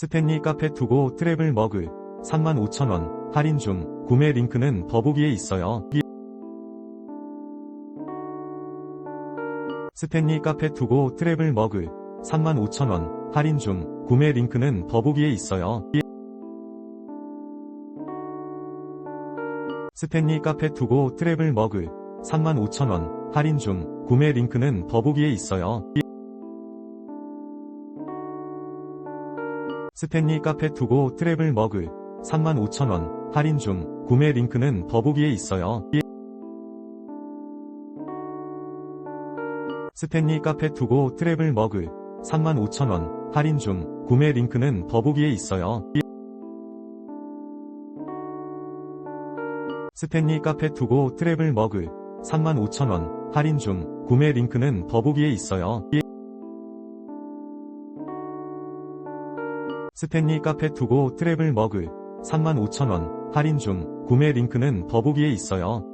스탠리 카페 투고 트래블 머그 35,000원 할인 중 구매 링크는 더보기에 있어요. 스탠리 카페 투고 트래블 머그 35,000원 할인 중 구매 링크는 더보기에 있어요. 스탠리 카페 투고 트래블 머그 35,000원 할인 중 구매 링크는 더보기에 있어요. 스탠리 카페 투고 트래블 머그 35,000원 할인 중 구매 링크는 더보기에 있어요. 스탠리 카페 투고 트래블 머그 35,000원 할인 중 구매 링크는 더보기에 있어요. 스탠리 카페 투고 트래블 머그 35,000원 할인 중 구매 링크는 더보기에 있어요. 스탠리 카페 투고 트래블 머그 35,000원 할인 중 구매 링크는 더보기에 있어요.